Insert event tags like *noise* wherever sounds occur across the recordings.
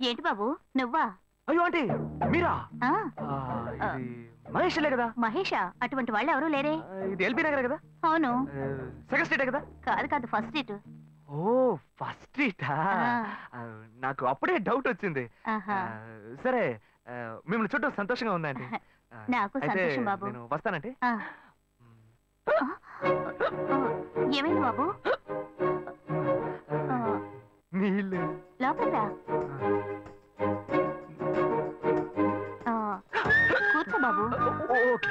ఏంటి బాబు? నువ్వా? అయ్యో ఆంటీ మీరా? ఆ, ఆ, ఇది మహేష్లే కదా? మహేషా? అటువంటి వాళ్ళు ఎవరూ లేరే. ఆ, ఇది ఎల్బీ నగర్ కదా? అవును. సెకండ్ స్ట్రీటే కదా? కాదు కాదు ఫస్ట్ సీట్ ఓ ఫస్ట్ స్ట్రీటా? ఆ. నాకు అప్పుడే డౌట్ వచ్చింది. ఆహా. ఆ, సరే ఆ, మిమ్మల్ని చూడటం సంతోషంగా ఉందండి ఆ, నాకు అయితే సంతోషం బాబు. నేను ఆ. ఆ, ఏమైంది బాబు? నీళ్ళు. లోపలికి రా ఆ, కూర్చో బాబు. ఓకే.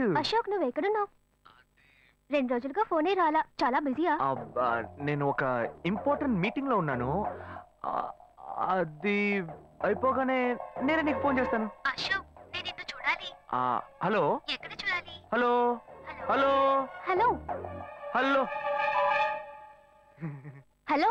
గాయు అశోక్ నువ్వు ఎక్కడున్నావు రెండు రోజులుగా ఫోనే రాలా. చాలా బిజీయా? అబ్బా, నేను ఒక ఇంపార్టెంట్ మీటింగ్లో ఉన్నాను అది అయిపోగానే నేనే నీకు ఫోన్ చేస్తాను. అశోక్ నేను నిన్ను చూడాలి హలో? ఎక్కడ చూడాలి? Hello. Hello? Hello. Hello? Hello.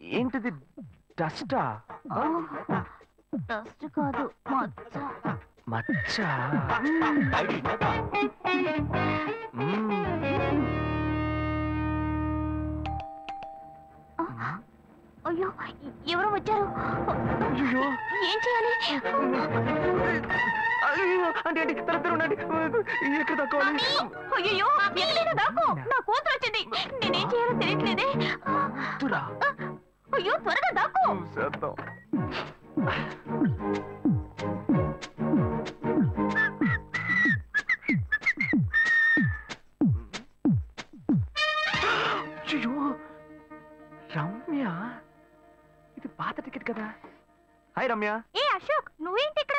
ఏంటిది? డస్టా? డస్ట్ కాదు మచ్చ. అయ్యో ఎవరో వచ్చారు. ఏం చేయాలి? అయ్యో అంటే అంటే తల తెర ఉండండి. ఎక్కడ తక్కువాలి అయ్యో ఎక్కడైనా దాక్కో? నా కూతురు వచ్చింది. నేనేం చేయాలో తెలియట్లేదే. తురా అయ్యో త్వరగా దాక్కో. చేద్దాం? అయ్యో రమ్య! ఇది పాత టికెట్ కదా? హాయ్ రమ్య ఏ అశోక్ నువ్వేంటి ఇక్కడ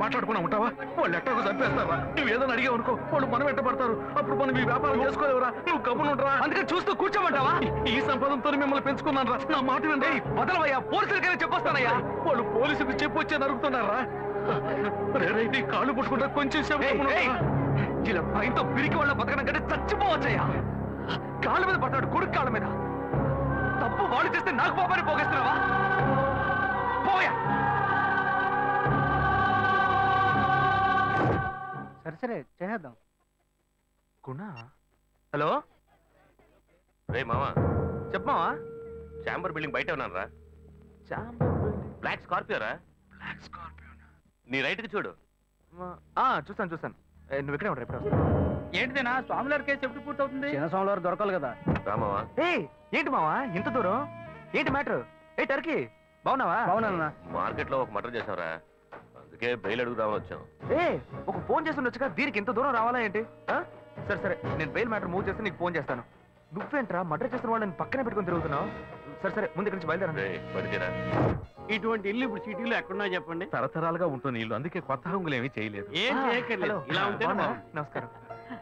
మాట్లాడుకున్నా ఉంటావా వాళ్ళు ఎట్టకు చంపేస్తారా నువ్వు ఏదైనా అడిగావు అనుకో వాళ్ళు మనం వెంటబడతారు అప్పుడు మనం ఈ వ్యాపారం చేసుకోలేవురా. నువ్వు కమ్మునుంటరా అందుకని చూస్తూ కూర్చోమంటావా? ఈ సంపదంతో మిమ్మల్ని పెంచుకున్నాను రా నా మాట వినండి వదలవయ్యా. పోలీసులకైనా చెప్పొస్తానయ్యా. వాళ్ళు పోలీసులకు చెప్పొచ్చే నరుగుతున్నారా రే, రే, నీ కాళ్ళు పుట్టుకుంటా కొంచెం సేపు? ఇలా భయంతో పిరికి వాళ్ళ బతకడం కంటే చచ్చిపోవచ్చయ్యా. కాళ్ళ మీద పడతాడు కొడుకు కాళ్ళ మీద. తప్పు వాడు చేస్తే నాకు పాపాన్ని పోగేస్తున్నావా? పోయా. సరే సరే చేసేద్దాం. గుణ హలో? రే మామా చెప్పమావా చాంబర్ బిల్డింగ్ బయట ఉన్నాను రా. Chamber building. బ్లాక్ స్కార్పియో రా. బ్లాక్ స్కార్పియో నీ. రైట్కి చూడు. ఆ చూస్తాను చూస్తాను. నువ్వు ఇక్కడే ఉంటా. ఏంటిదేనా స్వామివారి కేసు ఎప్పుడు పూర్తవుతుంది? చిన్న స్వామివారు దొరకాలి కదా. రా మామా ఏయ్ ఏంటి మావా ఇంత దూరం? ఏంటి మ్యాటర్? ఏ టర్కీ బాగున్నావా? అవునన్నా మార్కెట్లో ఒక మర్డర్ చేసావురా అందుకే బెయిల్ అడుగుదామని వచ్చాం. ఏ ఒక ఫోన్ చేసి ఉండొచ్చుగా దీనికి ఇంత దూరం రావాలా ఏంటి? ఆ? సరే సరే నేను బెయిల్ మ్యాటర్ మూవ్ చేస్తే నీకు ఫోన్ చేస్తాను. నువ్వేంట్రా మర్డర్ చేసిన వాళ్ళని పక్కనే పెట్టుకొని తిరుగుతున్నావు? సరే సరే ముందు ఇక్కడి నుంచి బయలుదేరండి. ఇటువంటి ఇల్లు ఇప్పుడు సిటీలో ఎక్కడున్నా చెప్పండి. తరతరాలుగా ఉంటుంది ఇల్లు అందుకే కొత్త ఏమీ చేయలేదు. ఏం ఆ, చేయక్కర్లేదు. హలో. ఇలా ఉంటే బాగున్నారా? నమస్కారం.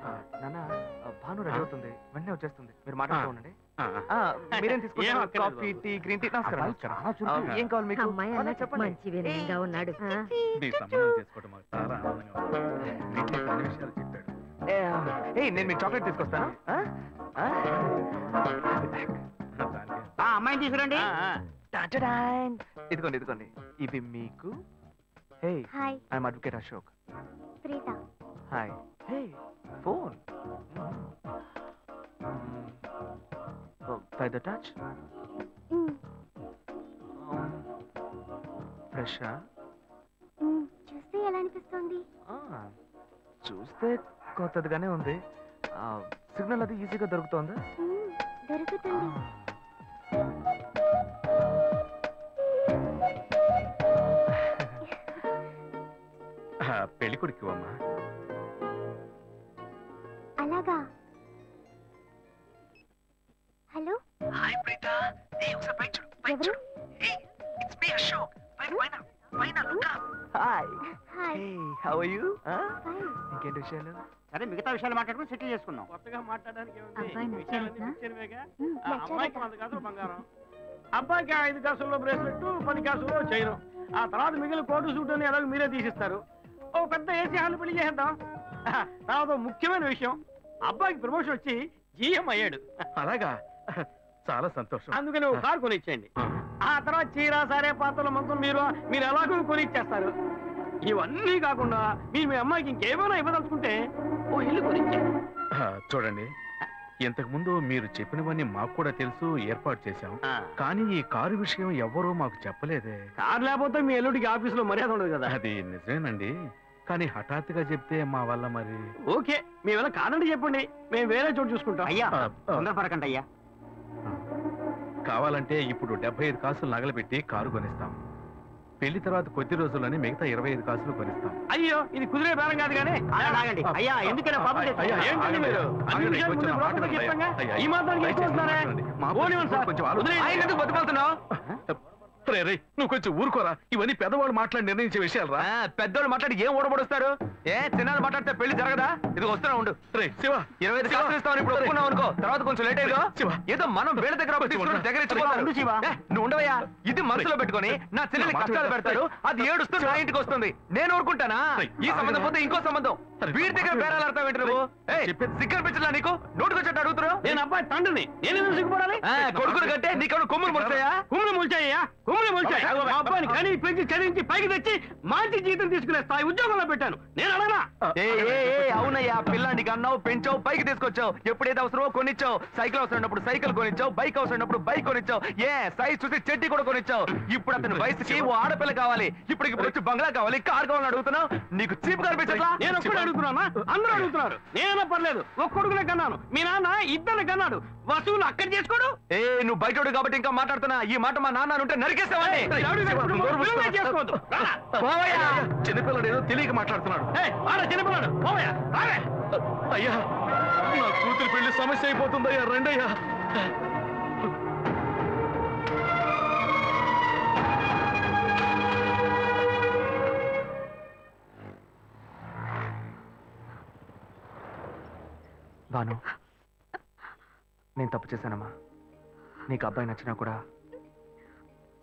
ఆ, నాన్న ఆ, భాను రెడీ అవుతుంది. వెంటనే వచ్చేస్తుంది. మీరు మాట్లాడుతూ. ఉండండి. ఆ, మీరేం ఏం తీసుకుంటారు కాఫీ. Tea green tea? నమస్కారం నమస్కారం. ఏం కావాలి మీకు? అమ్మాయి అన్న చెప్పండి. మంచి వినయంగా ఉన్నాడు. నీ సంబంధం చేసుకోవడం మాకు చాలా ఆనందంగా ఉంది. నీతో కొన్ని విషయాలు చెప్పాడు. ఏ, ఆ, ఏయ్ నేను మీకు చాక్లెట్ తీసుకొస్తాను. ఆ? అమ్మాయిని తీసుకురండి. ఇదిగోండి ఇదిగోండి. ఇవి మీకు. Hey hi. I'm advocate Ashok. Preetha. Hi. Hey phone. The touch hmm, ఫ్రెషా hmm, చూస్తే ఎలా అనిపిస్తుంది? చూస్తే కొత్తదిగానే ఉంది. సిగ్నల్ అది ఈజీగా దొరుకుతోందా? మ్, దొరుకుతుంది. ఆ, *laughs* పెళ్ళి కొడుకు అమ్మా విషయాలు సరే మిగతా విషయాలు మాట్లాడుకుని సెటిల్ చేసుకుందాం. కొత్తగా మాట్లాడడానికి అమ్మాయికి. వంద బంగారం. అబ్బాయికి ఐదు కాసుల్లో బ్రేస్లెట్ పది కాసుల్లో చైన్. ఆ తర్వాత మిగిలిన కోటు సూట్ అని ఎలాగో మీరే తీసిస్తారు. ఓ పెద్ద ఏసీ హాల్ పెళ్ళి చేద్దాం తర్వాత ముఖ్యమైన విషయం అబ్బాయికి ప్రమోషన్ వచ్చి జీఎం అయ్యాడు. అలాగా? చాలా సంతోషం. అందుకని ఒక కారు కొనిచ్చేయండి. ఆ, ఆ తర్వాత చీర సరే పాత్రల మొత్తం మీరు మీరు ఎలాగో కొనిచ్చేస్తారు. ఇవన్నీ కాకుండా మీరు మీ అమ్మాయికి ఇంకేమైనా ఇవ్వదలుచుకుంటే ఓ ఇల్లు ఆ, చూడండి. ఇంతకు ముందు మీరు చెప్పినవన్నీ మాకు కూడా తెలుసు ఏర్పాటు చేశాం. కానీ ఈ కారు విషయం ఎవ్వరూ మాకు చెప్పలేదే. కారు లేకపోతే మీ ఎల్లుడికి ఆఫీసులో మర్యాద ఉండదు కదా. అది నిజమేనండి. కానీ హఠాత్తుగా చెప్తే మా వల్ల మరి? ఓకే మీ వల్ల కాదండి చెప్పండి. మేము వేరే చోటు చూసుకుంటాం. అయ్యా తొందరపడకండి అయ్యా. కావాలంటే ఇప్పుడు డెబ్బై ఐదు కాసులు నగలబెట్టి కారు కొనిస్తాం. పెళ్ళి తర్వాత కొద్ది రోజుల్లోనే మిగతా ఇరవై ఐదు కాసులు కొనిస్తాం అయ్యో ఇది కుదిరే బేరం కాదు కానీ ఆగండి అయ్యా ఎందుకైనా పాపం అయ్యా, తెచ్చుకుంటారు? అయ్యా, ఏంటండి మీరు అన్ని ఆగండి, విషయాలు కొంచెం ముందు మాట బ్రోకర్కి వినండి, చెప్పంగా? అయ్యా, ఈ మాత్రానికి దయచేసి ఎక్కువస్తున్నారే? మాట్లాడండి. మా పోనివ్వండి సార్. కొంచెం ఆలోచించండి. వదిలేయండి. ఆయన ఎందుకు బతుకుతున్నావు రే, రే, నువ్వు కొంచెం ఊరుకోరా. ఇవన్నీ పెద్దవాళ్ళు మాట్లాడి నిర్ణయించే విషయాలు రా పెద్దోళ్ళు మాట్లాడి ఏం ఓడబడుస్తారు? ఏ చిన్నాళ్ళు మాట్లాడితే పెళ్ళి జరగదా? ఇది వస్తున్నా ఉండు. రే శివ. ఇరవై ఐదు శివ, కాసులు ఇస్తామని ఇప్పుడు ఒప్పుకున్నావు అనుకో. తర్వాత కొంచెం లేట్ అయ్యో శివ. ఏదో మనం వేల దగ్గర. దగ్గర నువ్వు ఉండవయ్యా? ఇది మనసులో పెట్టుకొని నా చెల్లెలి కష్టాలు. పెడతారు. అది ఏడుస్తూ నా ఇంటికి వస్తుంది. నేను ఊరుకుంటానా? ఈ సంబంధం. పోతే ఇంకో సంబంధం. వీడి దగ్గర బేరాలు ఆడతావు ఏంటి నువ్వు? సిగ్గర్ పిచ్చలా నీకు? నోటుకొచ్చేట్టు అడుగుతున్నావు నేను అబ్బాయి తండ్రిని. నేను సిగ్గుపడాలి? కొడుకులు కంటే నీకేమైనా కొమ్ములు ముడతాయా కుమ్ములు మొలిచాయ్యా. కుమ్ములు మొలిచాయి బాబాయ్, మా అబ్బాయిని బాబాయ్. కని పెంచి చదివించి పైకి తెచ్చి మంచి జీతం తీసుకునే స్థాయి ఉద్యోగంలో పెట్టాను. నేను అడగనా? అవునయ్యా పిల్లానికి అన్నావు పెంచావు పైకి తీసుకొచ్చావు. ఎప్పుడైతే అవసరమో కొనిచ్చావు. సైకిల్ అవసరం ఉన్నప్పుడు సైకిల్ కొనిచ్చావు బైక్ అవసరం ఉన్నప్పుడు బైక్ కొనిచ్చావు. ఏ సైజ్ చూసి చెట్టి కూడా కొనిచ్చావు. ఇప్పుడు అతని వయసుకి ఓ ఆడపిల్ల కావాలి. ఇప్పుడు ఇప్పుడు వచ్చి బంగ్లా కావాలి కార్ కావాలని అడుగుతున్నావు. నీకు చీప్ కనిపించట్లా? నేను ఒక్కడే అడుగుతున్నానా? అందరూ అడుగుతున్నారు. నేనైనా పర్లేదు. ఒక్క కొడుకునే కన్నాను. మీ నాన్న ఇద్దరు కన్నాడు. వసూలు అక్కడ చేసుకోడు? ఏ నువ్వు బయటోడు కాబట్టి ఇంకా మాట్లాడుతున్నా. ఈ మాట మా నాన్న ఉంటే నరికేస్తావని చేస్తావని? చిన్నపిల్లడు ఏదో తెలియక మాట్లాడుతున్నాడు. చిన్నపిల్లడు. అయ్యా నా కూతురు పెళ్ళి సమస్య అయిపోతుందయ్యా రండయ్యా. భాను నేను తప్పు చేశానమ్మా. నీకు అబ్బాయి నచ్చినా కూడా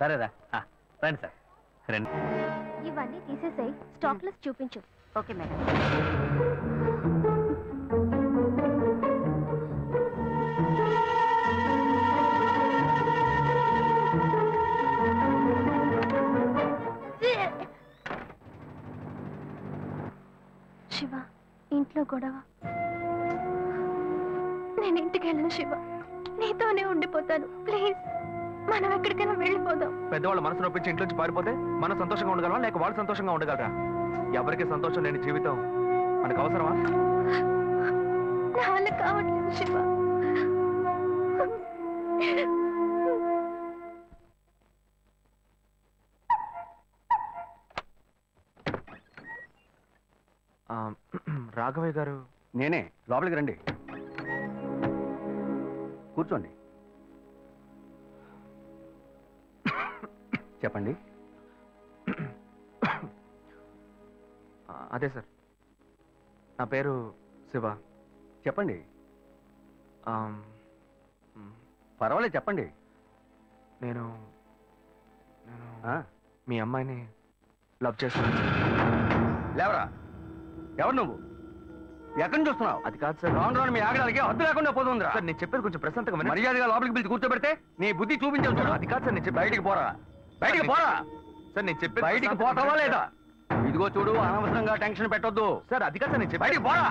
సరేరా. రండి సార్. రండి. ఇవన్నీ తీసేసాయి. స్టాక్ లిస్ట్ చూపించు. Okay madam. శివ ఇంట్లో గొడవ. నేను ఇంటికి వెళ్ళను శివ. నీతోనే ఉండిపోతాను. ప్లీజ్. మనం ఎక్కడికైనా వెళ్ళిపోదాం. పెద్దవాళ్ళ మనసు నొప్పించి ఇంట్లోంచి పారిపోతే మనం సంతోషంగా ఉండగలమా? లేక వాళ్ళు సంతోషంగా ఉండగలరా? ఎవరికి సంతోషం లేని జీవితం మనకు అవసరమా? నా వల్ల కావట్లేదు శివ. ఆ, రాఘవయ్య గారు? నేనే. లోపలికి రండి. కూర్చోండి. చెప్పండి. అదే సార్. నా పేరు శివ. చెప్పండి. పర్వాలేదు చెప్పండి. నేను మీ అమ్మాయిని లవ్ చేస్తున్నాను లేవరా? ఎవరు నువ్వు? ఎక్కడి నుంచి చూస్తున్నావు అది కాదు సార్. రాను రాను మీ ఆగడానికి హద్దు లేకుండా పోతుందిరా. సార్ నేను చెప్పేది కొంచెం ప్రశాంతంగా. మర్యాదగా లోపలికి పిలిచి కూర్చోబెడితే నీ బుద్ధి చూపించావు చూడు. అది కాదు సార్ నేను బయటికి పోరా. బయటికి పోరా. సార్ నేను చెప్పేది బయటికి పోతావా లేదా. ఇదిగో చూడు అనవసరంగా టెన్షన్ పెట్టొద్దు. సార్ అది కాదు నేను బయటికి పోరా.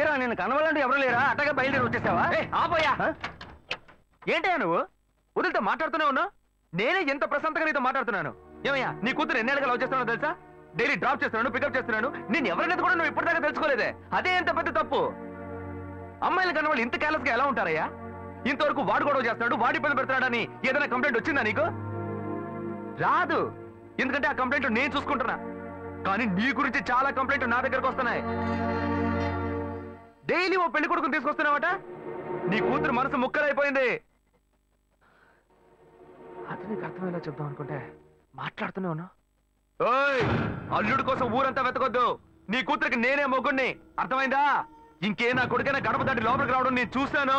ఏరా నేను కనవాలంటే ఎవరు లేరా? అట్టగా బయలుదేరి వచ్చేసావా? ఆపోయా? ఏంటయ్యా నువ్వు? వదిలితో మాట్లాడుతూనే ఉన్నా నేనే ఎంత ప్రశాంతంగా నీతో మాట్లాడుతున్నాను. ఏమయ్యా? నీ కూతురు ఎన్నేళ్ళగా లవ్ చేస్తున్నావు తెలుసా? డైలీ డ్రాప్ చేస్తున్నాను పికప్ చేస్తున్నాను. నేను ఎవరినైతే కూడా నువ్వు ఇప్పటిదాకా తెలుసుకోలేదే. అదే ఎంత పెద్ద తప్పు? అమ్మాయిలు కన్నా వాళ్ళు ఇంత కేర్లెస్గా ఎలా ఉంటారయ్యా? ఇంతవరకు వాడు గొడవ చేస్తున్నాడు వాడి పని పెడుతున్నాడని ఏదైనా కంప్లైంట్ వచ్చిందా నీకు? రాదు. ఎందుకంటే ఆ కంప్లైంట్ నేను చూసుకుంటున్నా. కానీ నీ గురించి చాలా కంప్లైంట్ నా దగ్గరకు వస్తున్నాయి. డైలీ ఓ పెళ్ళి కొడుకుని తీసుకొస్తున్నావట? నీ కూతురు మనసు ముక్కలైపోయింది. అతనికి అర్థమయ్యేలా చెప్దాం అనుకుంటే మాట్లాడుతూనే ఉన్నా ఓయ్ అల్లుడు కోసం ఊరంతా వెతకొద్దు. నీ కూతురికి నేనే మొగ్గుణ్ణి అర్థమైందా? ఇంకే నా కొడుకైనా గడప దాటి లోపలికి రావడం నేను చూశాను.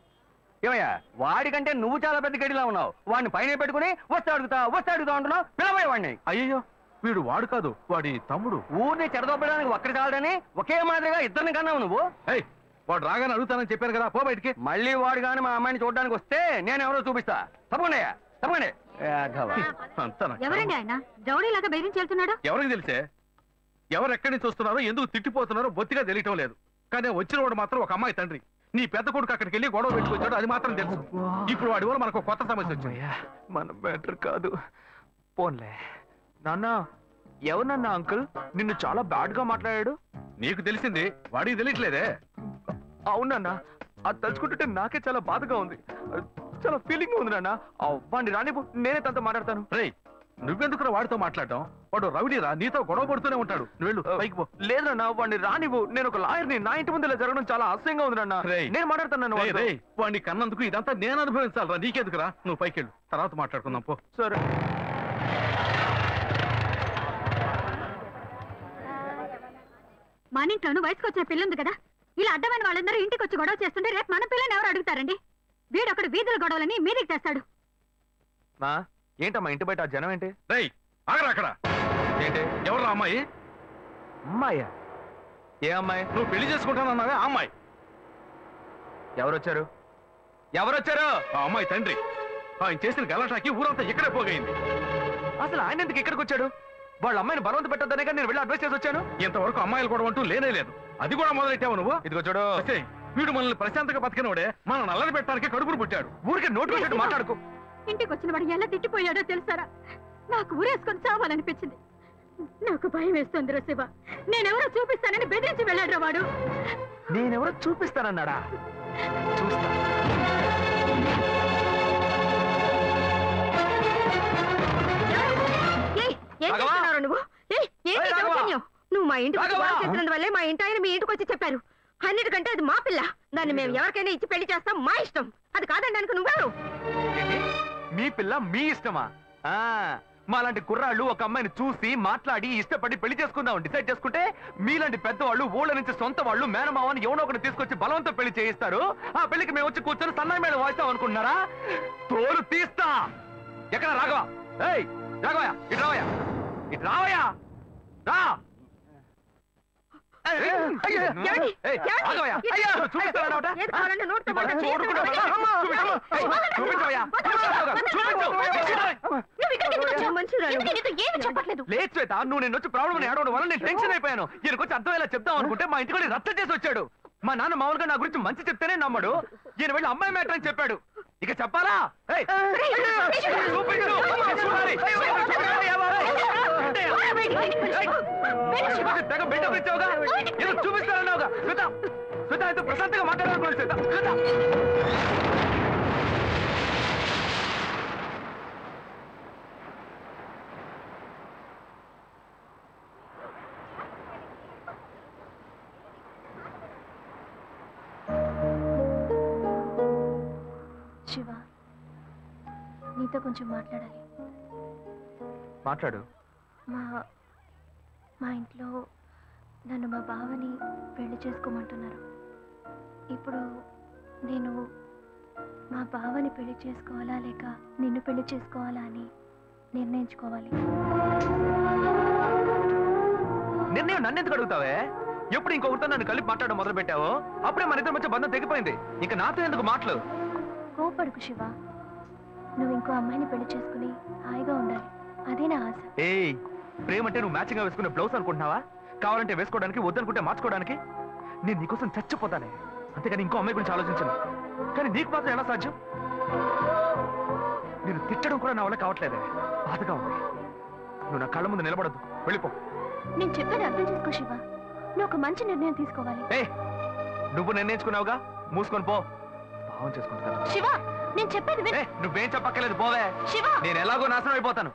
ఏమయ్యా వాడికంటే నువ్వు చాలా పెద్ద గడిలా ఉన్నావు. వాడిని పైన పెట్టుకుని వస్తే అడుగుతా వస్తే అడుగుతా అంటున్నావు. పిలవయ్య వాడిని. అయ్యయ్యో వీడు వాడు కాదు వాడి తమ్ముడు. ఊరిని చెడదొబ్బడానికి ఒక్కడి చాలడని ఒకే మాదిరిగా ఇద్దరిని కన్నావు నువ్వు. ఏయ్ వాడు రాగానే అడుగుతానని చెప్పాను కదా పో బయటికి. మళ్ళీ వాడు కానీ మా అమ్మాయిని చూడడానికి వస్తే నేను ఎవరో చూపిస్తా. తప్పకుండా తప్పకుండా అంతా నాకు ఎవరండి ఆయన? రౌడీలాగా బెదిరించి వెళ్తున్నాడు? ఎవరికి తెలిసే? ఎవరు ఎక్కడి నుంచి వస్తున్నారో ఎందుకు తిట్టిపోతున్నారో బొత్తిగా తెలియటం లేదు. కానీ వచ్చిన వాడు మాత్రం ఒక అమ్మాయి తండ్రి. నీ పెద్ద కొడుకు అక్కడికి వెళ్ళి గొడవ పెట్టుకొచ్చాడు అది మాత్రం తెలుసు. ఇప్పుడు వాడి వల్ల మనకు కొత్త సమస్య వచ్చింది. మన బెటర్ కాదు. పోన్లే. నాన్న ఎవరన్నా అంకుల్? నిన్ను చాలా బ్యాడ్గా మాట్లాడాడు. నీకు తెలిసింది వాడికి తెలియట్లేదే. అవునన్నా అది తలుచుకుంటుంటే నాకే చాలా బాధగా ఉంది. చాలా ఫీలింగ్ ఉంది నాన్న. వాడిని రానిపో నేనే తనతో మాట్లాడతాను. రేయ్ నువ్వెందుకు వాడితో మాట్లాడటం? వాడు రౌడీరా నీతో గొడవ పడుతూనే ఉంటాడు. వెళ్ళు పైకి పో. లేదు నాన్న వాడిని రానివ్వు. నేను ఒక లాయర్ని. నా ఇంటి ముందు ఇలా జరగడం చాలా అసహ్యంగా ఉంది నాన్న. రేయ్. నేను మాట్లాడతాను రేయ్, రేయ్, వాడిని కన్నందుకు ఇదంతా నేను అనుభవించాలరా. నీకెందుకురా? నువ్వు పైకి వెళ్ళు తర్వాత మాట్లాడుకుందాం పో. సరే. మన ఇంట్లోనూ వయసుకు వచ్చిన పిల్లుంది కదా? ఇలా అడ్డమైన వాళ్ళందరూ ఇంటికి వచ్చి గొడవ చేస్తుంటే రేపు మన పిల్లని ఎవరు అడుగుతారండి? వీడొకడు వీధుల గొడవలని మీదికి తెస్తాడు. ఏంటమ్మా ఇంటి బయట ఆ జనం ఏంటి? రేయ్ ఆగరా అక్కడ. ఏంటి? ఎవరు అమ్మాయి? అమ్మాయ్యా ఏ అమ్మాయి? నువ్వు పెళ్ళి చేసుకుంటానన్నావే ఆ అమ్మాయి. ఎవరొచ్చారు? ఎవరొచ్చారు? ఆ అమ్మాయి తండ్రి. ఆయన చేసిన గలాటాకి ఊరంతా ఇక్కడే పోగైంది. అసలు ఆయన ఎందుకు ఇక్కడికి వచ్చాడు? వాళ్ళ అమ్మాయిని బలవంత పెట్టొద్దనే కానీ నేను వెళ్ళి అడ్వైస్ చేసి వచ్చాను. ఇంతవరకు అమ్మాయిలు కూడా అంటూ లేనే లేదు. అది కూడా మొదలెట్టావు నువ్వు? ఇదిగో చూడు. వీడు మనల్ని ప్రశాంతంగా బతికినోడే మన నల్లని పెట్టడానికి కడుపును పుట్టాడు. ఊరికే నోటు పెట్టట్టు మాట్లాడుకో. ఇంటికి వచ్చిన వాడు ఎలా తిట్టిపోయాడో తెలుసారా? నాకు ఊరేసుకొని చావాలనిపించింది. నాకు భయం వేస్తుంది శివ. నేనెవరో చూపిస్తానని బెదిరించి వెళ్ళాడు వాడు. నేనెవరో చూపిస్తానన్నాడా? చూస్తా. ఏం నువ్వు? ఏయ్, ఏంటి ఏయ్, రాఘవా! దౌర్జన్యం? నువ్వు మా ఇంటికి వచ్చి రాఘవా! గొడవ చేసినందువల్లే మా ఇంటి ఆయన మీ ఇంటికి వచ్చి చెప్పారు. అన్నిటికంటే అది మా పిల్ల. దాన్ని మేము ఎవరికైనా ఇచ్చి పెళ్ళి చేస్తాం మా ఇష్టం. అది కాదనడానికి నువ్వెవరు? ఏంటి? మీ పిల్ల మీ ఇష్టమా? ఆ మాలాంటి కుర్రాళ్ళు ఒక అమ్మాయిని చూసి మాట్లాడి ఇష్టపడి పెళ్ళి చేసుకుందాం డిసైడ్ చేసుకుంటే మీలాంటి పెద్దవాళ్ళు ఊళ్ళ నుంచి సొంత వాళ్ళు మేనమావని ఎవనో ఒకటి తీసుకొచ్చి బలవంతం పెళ్ళి చేయిస్తారు. ఆ పెళ్ళికి మేము వచ్చి కూర్చొని సన్నాయి మీద వాయిస్తాం అనుకుంటున్నారా? తోలు తీస్తా. ఎక్కడ రాఘవ? ఏయ్ రాఘవయ్య ఇటు రావయ్య. ఇటు రావయ్యా. రా. లేదు శ్వేత నువ్వు నేను వచ్చి ప్రాబ్లం ఏడవడం వల్ల నేను టెన్షన్ అయిపోయాను ఈయనకు వచ్చి అర్థమయ్యేలా చెప్దాం అనుకుంటే మా ఇంటికి రచ్చ చేసి వచ్చాడు మా నాన్న మామూలుగా నా గురించి మంచి చెప్తేనే నమ్మడు ఈయన వెళ్ళి అమ్మాయి మ్యాటర్ అని చెప్పాడు ఇక చెప్పాలా తెగ బిల్డప్ ఇచ్చావుగా? ఏదో చూపిస్తానన్నావుగా? శ్వేత శ్వేత అయితే ప్రశాంతంగా మాట్లాడాలనుకున్నాను శ్వేత శ్వేత శివ నీతో కొంచెం మాట్లాడాలి. మాట్లాడు. మా మా ఇంట్లో నన్ను మా బావని పెళ్ళి చేసుకోమంటున్నారు. ఇప్పుడు నేను మా బావని పెళ్ళి చేసుకోవాలా లేక నిన్ను పెళ్ళి చేసుకోవాలా అని నిర్ణయించుకోవాలి. నిర్ణయం నన్ను ఎందుకు అడుగుతావే? ఎప్పుడు ఇంకొకరితో నన్ను కలిపి మాట్లాడడం మొదలు పెట్టావో అప్పుడే మన ఇద్దరి మధ్య బంధం తెగిపోయింది. ఇంకా నాతో ఎందుకు మాటలు కోపడుకు శివ. నువ్వు ఇంకో అమ్మాయిని పెళ్ళి చేసుకుని హాయిగా ఉండాలి. అదే నా ఆశ. ఏయ్ ప్రేమ అంటే నువ్వు మ్యాచింగ్గా వేసుకునే బ్లౌజ్ అనుకుంటున్నావా? కావాలంటే వేసుకోవడానికి వద్దనుకుంటే మార్చుకోవడానికి? నేను నీకోసం చచ్చిపోతానే. అంతేగాని ఇంకో అమ్మాయి గురించి ఆలోచించను. కానీ నీకు మాత్రం ఎలా సాధ్యం? నేను తిట్టడం కూడా నా వల్ల కావట్లేదే. బాధగా ఉంది. నువ్వు నా కళ్ళ ముందు నిలబడద్దు. వెళ్ళిపో. నేను చెప్పేది అర్థం చేసుకో శివ. నువ్వు ఒక మంచి నిర్ణయం తీసుకోవాలి. ఏ నువ్వు నిర్ణయించుకున్నావుగా? మూసుకొని పో. భావం చేసుకుంటున్నాను. శివ నేను చెప్పేది విను. ఏ నువ్వేం చెప్పక్కర్లేదు పోవే. శివ! నేను ఎలాగో నాశనం అయిపోతాను.